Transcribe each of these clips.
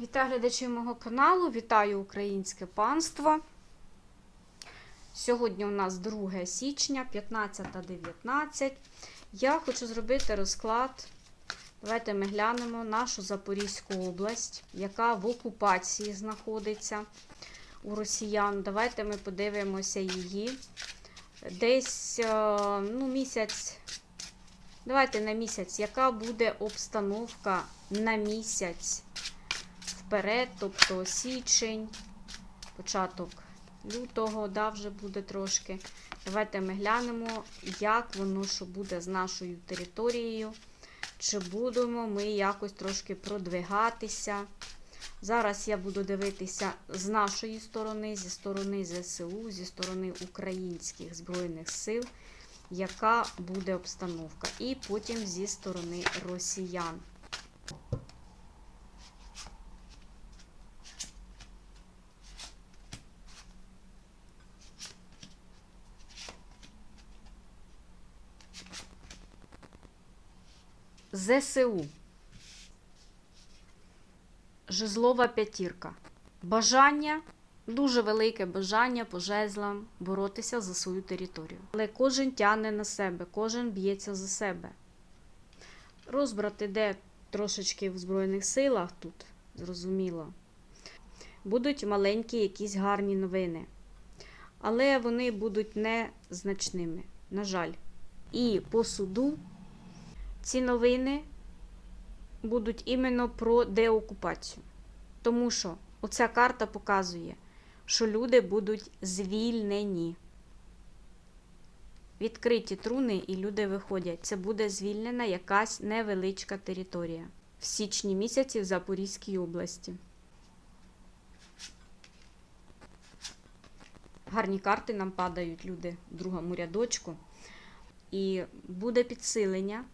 Вітаю глядачів мого каналу, вітаю українське панство. Сьогодні у нас 2 січня, 15.19. Я хочу зробити розклад. Давайте ми глянемо нашу Запорізьку область, яка в окупації знаходиться у росіян. Давайте ми подивимося її. Десь е, ну, місяць. Давайте на місяць, яка буде обстановка на місяць вперед, тобто січень, початок лютого, да, вже буде трошки. Давайте ми глянемо, як воно що буде з нашою територією. Чи будемо ми якось трошки продвигатися. Зараз я буду дивитися з нашої сторони, зі сторони ЗСУ, зі сторони українських Збройних сил, яка буде обстановка. І потім зі сторони росіян. ЗСУ. Жезлова п'ятірка. Бажання, дуже велике бажання по жезлам боротися за свою територію. Але кожен тягне на себе, кожен б'ється за себе. Розбрат іде трошечки в Збройних силах тут, зрозуміло. Будуть маленькі якісь гарні новини. Але вони будуть незначними, на жаль. І по суду ці новини будуть іменно про деокупацію. Тому що оця карта показує, що люди будуть звільнені. Відкриті труни, і люди виходять. Це буде звільнена якась невеличка територія в січні місяці в Запорізькій області. Гарні карти нам падають люди в другому рядочку. І буде підсилення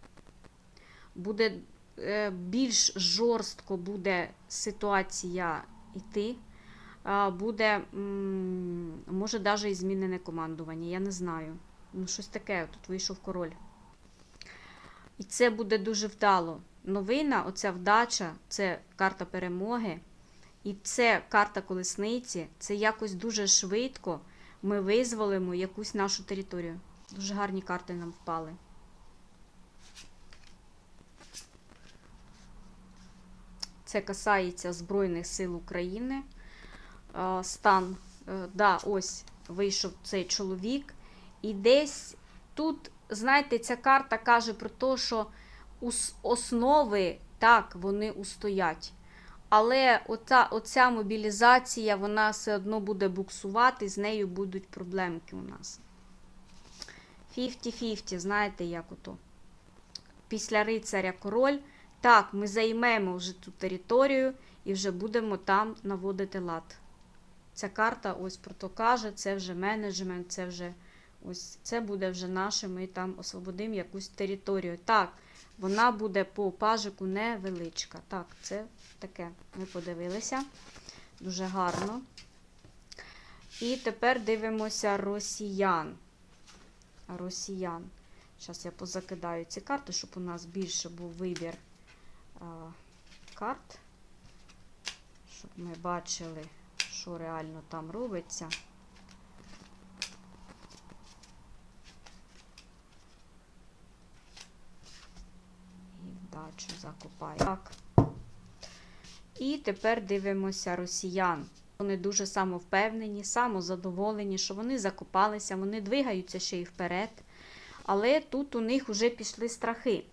буде е, більш жорстко буде ситуація йти. Буде, може, навіть і змінене командування, я не знаю. Ну, щось таке, тут вийшов король. І це буде дуже вдало. Новина, оця вдача, це карта перемоги. І це карта колесниці, це якось дуже швидко ми визволимо якусь нашу територію. Дуже гарні карти нам впали. Це касається Збройних сил України. Е, Стан, е, да, ось вийшов цей чоловік. І десь тут, знаєте, ця карта каже про те, що основи так, вони устоять. Але оця, оця мобілізація, вона все одно буде буксувати, з нею будуть проблемки у нас. 50-50, знаєте, як ото. Після рицаря король. Так, ми займемо вже ту територію і вже будемо там наводити лад. Ця карта ось про то каже, це вже менеджмент, це вже ось це буде вже наше, ми там освободимо якусь територію. Так, вона буде по пажику невеличка. Так, це таке. Ми подивилися. Дуже гарно. І тепер дивимося росіян. Росіян. Зараз я позакидаю ці карти, щоб у нас більше був вибір карт, щоб ми бачили, що реально там робиться. І вдачу закопаю. Так. І тепер дивимося росіян. Вони дуже самовпевнені, самозадоволені, що вони закопалися, вони двигаються ще й вперед. Але тут у них вже пішли страхи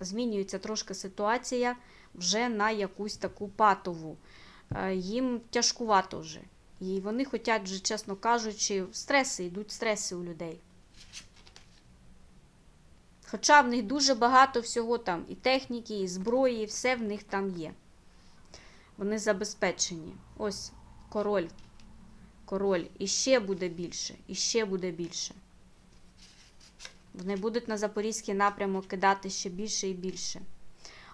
змінюється трошки ситуація вже на якусь таку патову. Е, Їм тяжкувато вже. І вони хочуть, вже, чесно кажучи, стреси, йдуть стреси у людей. Хоча в них дуже багато всього там, і техніки, і зброї, і все в них там є. Вони забезпечені. Ось король. Король. І ще буде більше, і ще буде більше. Вони будуть на запорізький напрямок кидати ще більше і більше.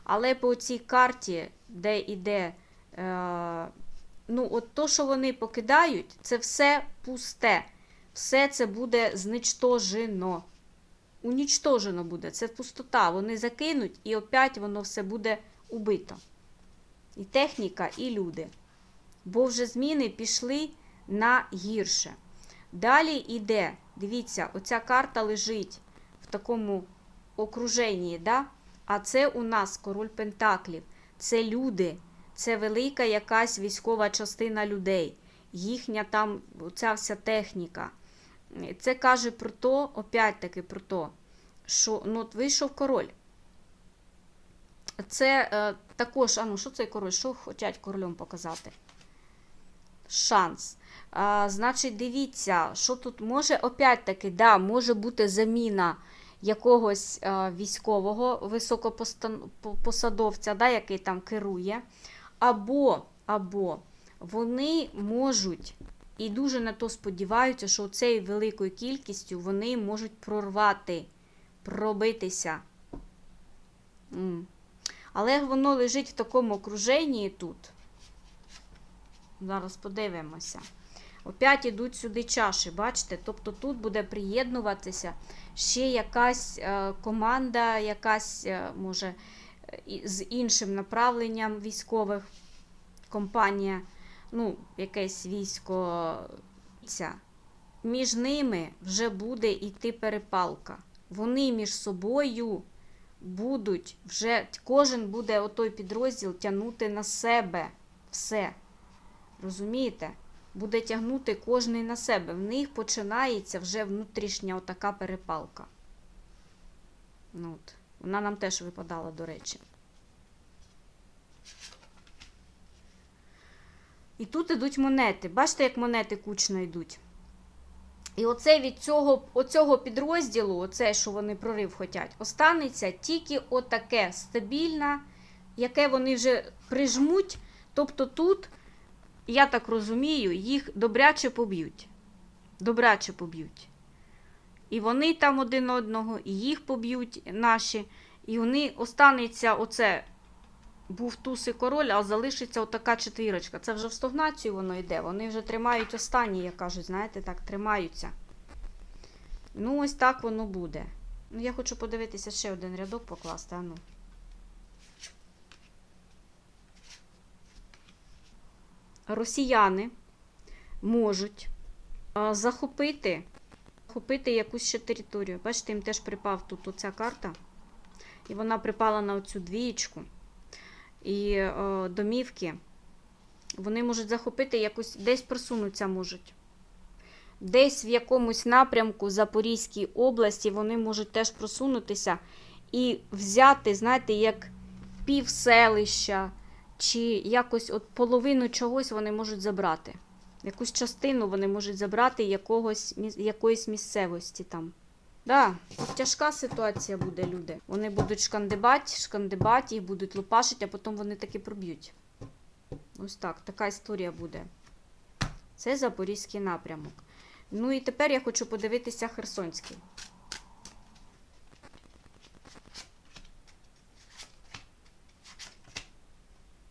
Але по цій карті, де йде, е, ну, от то, що вони покидають, це все пусте. Все це буде зничтожено. Унічтожено буде. Це пустота. Вони закинуть і опять воно все буде убито. І техніка, і люди. Бо вже зміни пішли на гірше. Далі йде, дивіться, оця карта лежить в такому окруженні, да? а це у нас король Пентаклів. Це люди, це велика якась військова частина людей, їхня там ця вся техніка. Це каже про то, опять-таки про то, що ну, от вийшов король. Це е, також, а ну, що цей король? Що хочуть королем показати? Шанс. А, значить, дивіться, що тут може, опять-таки, да, може бути заміна якогось а, військового високопосадовця, да, який там керує. Або, або вони можуть і дуже на то сподіваються, що цією великою кількістю вони можуть прорвати, пробитися. Але воно лежить в такому окруженні тут. Зараз подивимося. Опять ідуть сюди чаші, бачите? Тобто тут буде приєднуватися ще якась е, команда, якась, е, може, з іншим направленням військових компанія, ну, якесь військо. Між ними вже буде йти перепалка. Вони між собою будуть вже, кожен буде отой підрозділ тягнути на себе все. Розумієте? Буде тягнути кожний на себе. В них починається вже внутрішня отака перепалка. Ну, от. Вона нам теж випадала, до речі. І тут ідуть монети. Бачите, як монети кучно йдуть. І оце від цього, оцього підрозділу, оце, що вони прорив хочуть, останеться тільки отаке стабільне, яке вони вже прижмуть. Тобто тут, я так розумію, їх добряче поб'ють. Добряче поб'ють. І вони там один одного, і їх поб'ють наші. І вони останеться оце. Був туз і король, а залишиться отака четвірочка. Це вже в стогнацію воно йде. Вони вже тримають останні, як кажуть, знаєте, так, тримаються. Ну, ось так воно буде. Ну, я хочу подивитися ще один рядок покласти. А ну. Росіяни можуть захопити, захопити якусь ще територію. Бачите, їм теж припав тут оця карта. І вона припала на оцю двієчку і домівки, вони можуть захопити якусь, десь просунуться можуть. Десь в якомусь напрямку Запорізькій області вони можуть теж просунутися і взяти, знаєте, як пів селища, чи якось от половину чогось вони можуть забрати. Якусь частину вони можуть забрати якогось, якоїсь місцевості там. Да, тяжка ситуація буде, люди. Вони будуть шкандибать, шкандибать, їх будуть лупашити, а потім вони таки проб'ють. Ось так, така історія буде. Це Запорізький напрямок. Ну і тепер я хочу подивитися Херсонський.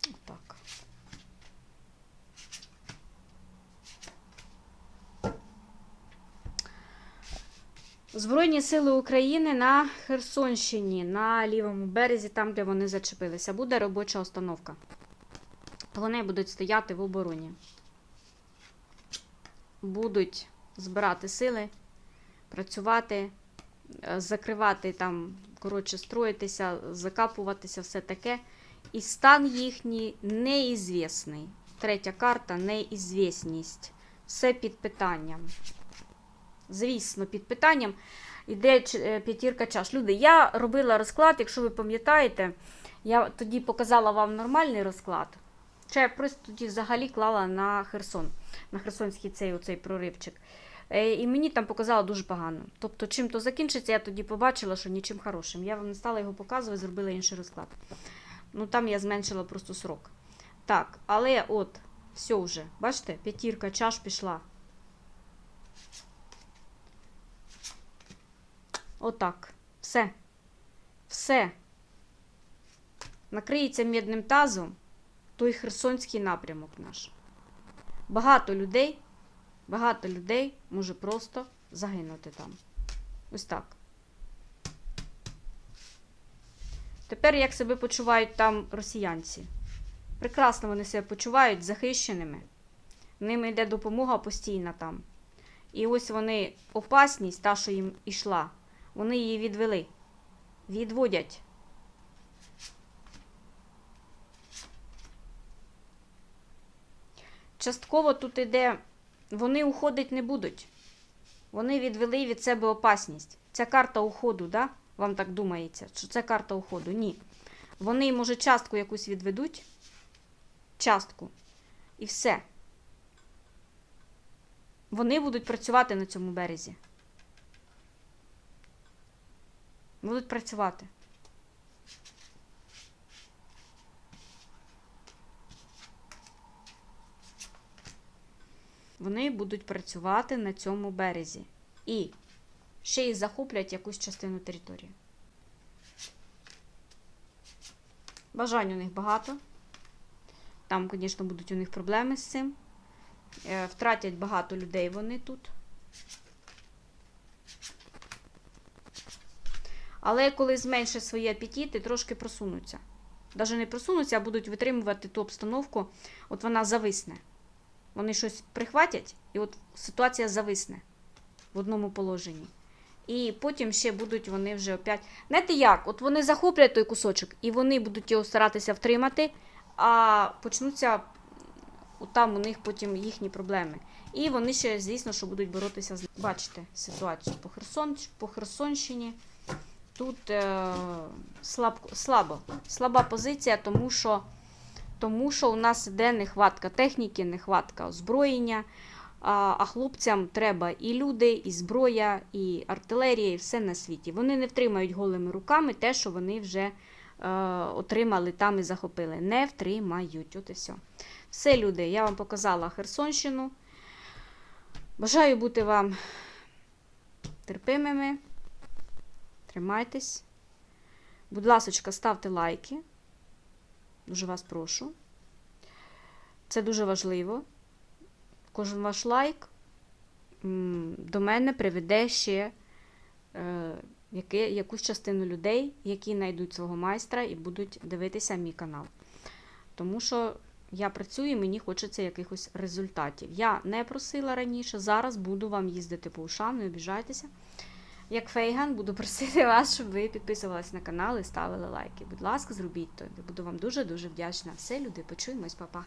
Отак. Збройні сили України на Херсонщині, на лівому березі, там, де вони зачепилися, буде робоча установка. Вони будуть стояти в обороні. Будуть збирати сили, працювати, е, закривати там, коротше, строїтися, закапуватися, все таке. І стан їхній неізвісний. Третя карта неізвісність. Все під питанням. Звісно, під питанням іде е, п'ятірка чаш. Люди, я робила розклад, якщо ви пам'ятаєте, я тоді показала вам нормальний розклад. Чи я просто тоді взагалі клала на Херсон, на Херсонський цей оцей проривчик. Е, І мені там показало дуже погано. Тобто, чим то закінчиться, я тоді побачила, що нічим хорошим. Я вам не стала його показувати, зробила інший розклад. Ну там я зменшила просто срок. Так, але от, все вже, бачите, п'ятірка чаш пішла. Отак. Все. Все. Накриється мідним тазом той херсонський напрямок наш. Багато людей, багато людей може просто загинути там. Ось так. Тепер як себе почувають там росіянці? Прекрасно вони себе почувають захищеними. Ними йде допомога постійна там. І ось вони, опасність, та, що їм ішла, вони її відвели. Відводять. Частково тут іде, вони уходить не будуть. Вони відвели від себе опасність. Це карта уходу, да? Вам так думається, що це карта уходу? Ні. Вони, може, частку якусь відведуть. Частку. І все. Вони будуть працювати на цьому березі. Будуть працювати. Вони будуть працювати на цьому березі. І ще й захоплять якусь частину території. Бажань у них багато. Там, звісно, будуть у них проблеми з цим. Е, Втратять багато людей вони тут. Але коли зменшать свої апетити, трошки просунуться. Навіть не просунуться, а будуть витримувати ту обстановку, от вона зависне. Вони щось прихватять, і от ситуація зависне в одному положенні. І потім ще будуть вони вже опять. Знаєте як? От вони захоплять той кусочок, і вони будуть його старатися втримати, а почнуться от там у них потім їхні проблеми. І вони ще, звісно, що будуть боротися з бачите ситуацію по Херсон, по Херсонщині. Тут е, слаб, слабо, слаба позиція, тому що, тому що у нас іде нехватка техніки, нехватка озброєння. А, хлопцям треба і люди, і зброя, і артилерія, і все на світі. Вони не втримають голими руками те, що вони вже е, отримали там і захопили. Не втримають. От і все. Все, люди, я вам показала Херсонщину. Бажаю бути вам терпимими. Тримайтесь. Будь ласочка, ставте лайки. Дуже вас прошу. Це дуже важливо. Кожен ваш лайк до мене приведе ще е, якусь частину людей, які знайдуть свого майстра і будуть дивитися мій канал. Тому що я працюю і мені хочеться якихось результатів. Я не просила раніше, зараз буду вам їздити по ушам, не обіжайтеся. Як Фейган, буду просити вас, щоб ви підписувались на канал і ставили лайки. Будь ласка, зробіть то. Буду вам дуже-дуже вдячна. Все, люди, почуємось, па-па.